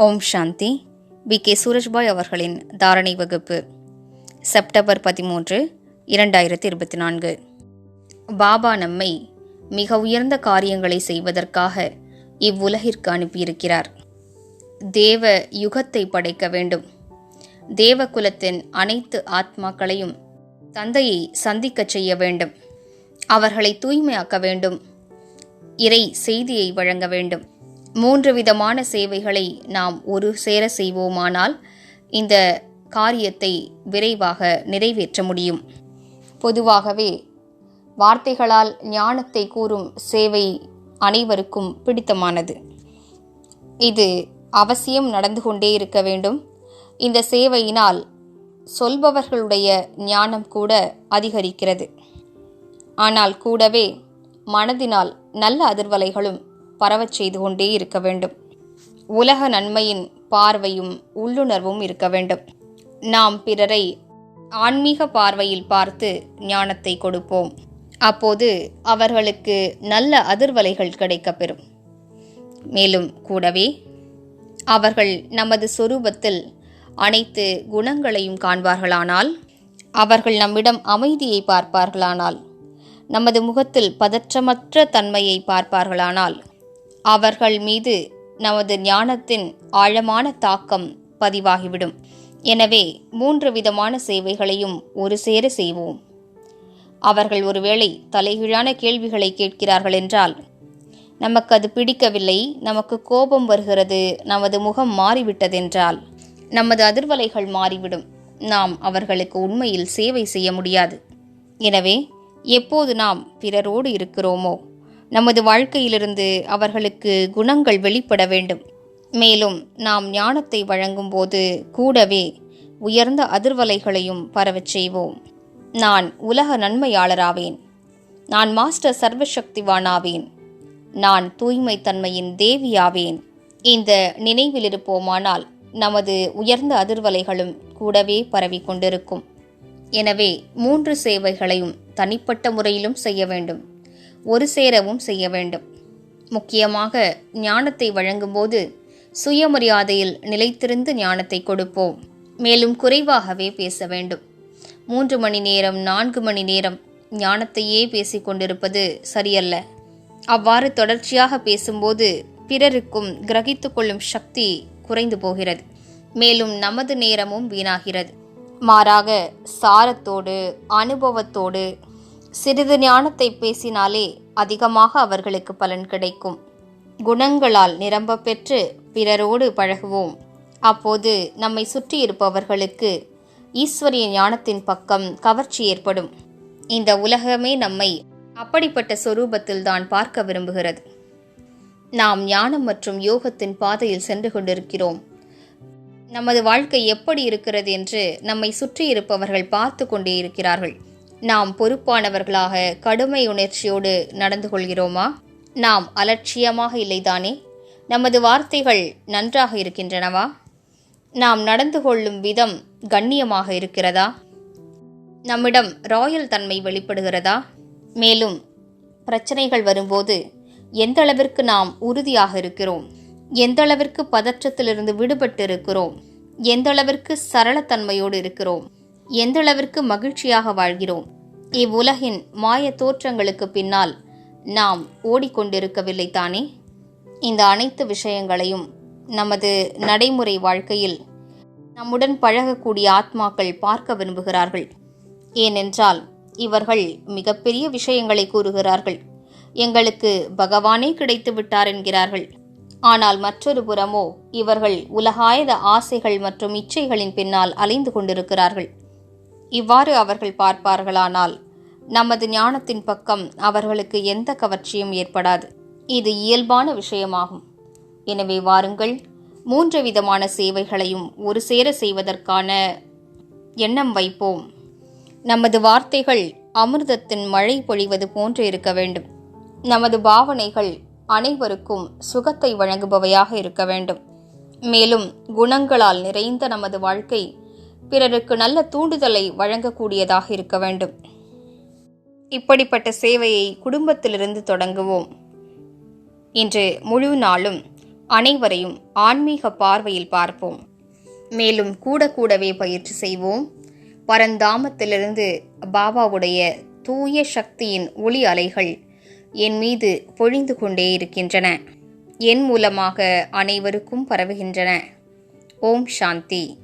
ஓம் சாந்தி. V K. Surajbhai அவர்களின் தாரணை வகுப்பு. செப்டம்பர் பதிமூன்று இரண்டாயிரத்தி இருபத்தி நான்கு பாபா நம்மை மிக உயர்ந்த காரியங்களை செய்வதற்காக இவ்வுலகிற்கு அனுப்பியிருக்கிறார். தேவ யுகத்தை படைக்க வேண்டும். தேவகுலத்தின் அனைத்து ஆத்மாக்களையும் தந்தையை சந்திக்கச் செய்ய வேண்டும். அவர்களை தூய்மையாக்க வேண்டும். இறை செய்தியை வழங்க வேண்டும். மூன்று விதமான சேவைகளை நாம் ஒரு சேர செய்வோமானால் இந்த காரியத்தை விரைவாக நிறைவேற்ற முடியும். பொதுவாகவே வார்த்தைகளால் ஞானத்தை கூறும் சேவை அனைவருக்கும் பிடித்தமானது. இது அவசியம் நடந்து கொண்டே இருக்க வேண்டும். இந்த சேவையினால் சொல்பவர்களுடைய ஞானம் கூட அதிகரிக்கிறது. ஆனால் கூடவே மனதினால் நல்ல அதிர்வலைகளும் பரவச் செய்து கொண்டே இருக்க வேண்டும். உலக நன்மையின் பார்வையும் உள்ளுணர்வும் இருக்க வேண்டும். நாம் பிறரை ஆன்மீக பார்வையில் பார்த்து ஞானத்தை கொடுப்போம். அப்போது அவர்களுக்கு நல்ல அதிர்வலைகள் கிடைக்கப்பெறும் மேலும் கூடவே அவர்கள் நமது சொரூபத்தில் அனைத்து குணங்களையும் காண்பார்களானால் அவர்கள் நம்மிடம் அமைதியை பார்ப்பார்களானால் நமது முகத்தில் பதற்றமற்ற தன்மையை பார்ப்பார்களானால் அவர்கள் மீது நமது ஞானத்தின் ஆழமான தாக்கம் பதிவாகிவிடும். எனவே மூன்று விதமான சேவைகளையும் ஒரு சேர செய்வோம். அவர்கள் ஒருவேளை தலைகீழான கேள்விகளை கேட்கிறார்கள் என்றால் நமக்கு அது பிடிக்கவில்லை நமக்கு கோபம் வருகிறது நமது முகம் மாறிவிட்டதென்றால் நமது அதிர்வலைகள் மாறிவிடும் நாம் அவர்களுக்கு உண்மையில் சேவை செய்ய முடியாது. எனவே எப்போது நாம் பிறரோடு இருக்கிறோமோ நமது வாழ்க்கையிலிருந்து அவர்களுக்கு குணங்கள் வெளிப்பட வேண்டும். மேலும் நாம் ஞானத்தை வழங்கும்போது கூடவே உயர்ந்த அதிர்வலைகளையும் பரவச் செய்வோம். நான் உலக நன்மையாளராவேன். நான் மாஸ்டர் சர்வசக்திவானாவேன். நான் தூய்மை தன்மையின் தேவியாவேன். இந்த நினைவில் இருப்போமானால் நமது உயர்ந்த அதிர்வலைகளும் கூடவே பரவிக் கொண்டிருக்கும். எனவே மூன்று சேவைகளையும் தனிப்பட்ட முறையிலும் செய்ய வேண்டும். ஒரு சேரவும் செய்ய வேண்டும். முக்கியமாக ஞானத்தை வழங்கும்போது சுயமரியாதையில் நிலைத்திருந்து ஞானத்தை கொடுப்போம். மேலும் குறைவாகவே பேச வேண்டும். மூன்று மணி நேரம் நான்கு மணி நேரம் ஞானத்தையே பேசிக்கொண்டிருப்பது சரியல்ல. அவ்வாறு தொடர்ச்சியாக பேசும்போது பிறருக்கும் கிரகித்து கொள்ளும் சக்தி குறைந்து போகிறது. மேலும் நமது நேரமும் வீணாகிறது. மாறாக சாரத்தோடு அனுபவத்தோடு சிறிது ஞானத்தை பேசினாலே அதிகமாக அவர்களுக்கு பலன் கிடைக்கும். குணங்களால் நிரம்ப பெற்று பிறரோடு பழகுவோம். அப்போது நம்மை சுற்றி இருப்பவர்களுக்கு ஈஸ்வரிய ஞானத்தின் பக்கம் கவர்ச்சி ஏற்படும். இந்த உலகமே நம்மை அப்படிப்பட்ட சொரூபத்தில் தான் பார்க்க விரும்புகிறது. நாம் ஞானம் மற்றும் யோகத்தின் பாதையில் சென்று கொண்டிருக்கிறோம். நமது வாழ்க்கை எப்படி இருக்கிறது என்று நம்மை சுற்றி இருப்பவர்கள் பார்த்து கொண்டே இருக்கிறார்கள். நாம் பொறுப்பானவர்களாக கடுமை உணர்ச்சியோடு நடந்து கொள்கிறோமா? நாம் அலட்சியமாக இல்லைதானே? நமது வார்த்தைகள் நன்றாக இருக்கின்றனவா? நாம் நடந்து கொள்ளும் விதம் கண்ணியமாக இருக்கிறதா? நம்மிடம் ராயல் தன்மை வெளிப்படுகிறதா? மேலும் பிரச்சனைகள் வரும்போது எந்த அளவிற்கு நாம் உறுதியாக இருக்கிறோம்? எந்த அளவிற்கு பதற்றத்திலிருந்து விடுபட்டு இருக்கிறோம் எந்த அளவிற்கு சரளத்தன்மையோடு இருக்கிறோம்? எந்தளவிற்கு மகிழ்ச்சியாக வாழ்கிறோம்? இவ்வுலகின் மாய தோற்றங்களுக்கு பின்னால் நாம் ஓடிக்கொண்டிருக்கவில்லை தானே? இந்த அனைத்து விஷயங்களையும் நமது நடைமுறை வாழ்க்கையில் நம்முடன் பழகக்கூடிய ஆத்மாக்கள் பார்க்க விரும்புகிறார்கள். ஏனென்றால் இவர்கள் மிகப்பெரிய விஷயங்களை கூறுகிறார்கள். எங்களுக்கு பகவானே கிடைத்து விட்டார் என்கிறார்கள். ஆனால் மற்றொரு புறமோ இவர்கள் உலகாயத ஆசைகள் மற்றும் இச்சைகளின் பின்னால் அலைந்து கொண்டிருக்கிறார்கள். இவ்வாறு அவர்கள் பார்ப்பார்களானால் நமது ஞானத்தின் பக்கம் அவர்களுக்கு எந்த கவர்ச்சியும் ஏற்படாது. இது இயல்பான விஷயமாகும். எனவே வாருங்கள் மூன்று விதமான சேவைகளையும் ஒரு சேர செய்வதற்கான எண்ணம் வைப்போம். நமது வார்த்தைகள் அமிர்தத்தின் மழை பொழிவது போன்று இருக்க வேண்டும். நமது பாவனைகள் அனைவருக்கும் சுகத்தை வழங்குபவையாக இருக்க வேண்டும். மேலும் குணங்களால் நிறைந்த நமது வாழ்க்கை பிறருக்கு நல்ல தூண்டுதலை வழங்கக்கூடியதாக இருக்க வேண்டும். இப்படிப்பட்ட சேவையை குடும்பத்திலிருந்து தொடங்குவோம். இன்று முழு நாளும் அனைவரையும் ஆன்மீக பார்வையில் பார்ப்போம். மேலும் கூட கூடவே பயிற்சி செய்வோம். பரந்தாமத்திலிருந்து பாபாவுடைய தூய சக்தியின் ஒளி அலைகள் என் மீது பொழிந்து கொண்டே இருக்கின்றன. என் மூலமாக அனைவருக்கும் பரவுகின்றன. ஓம் சாந்தி.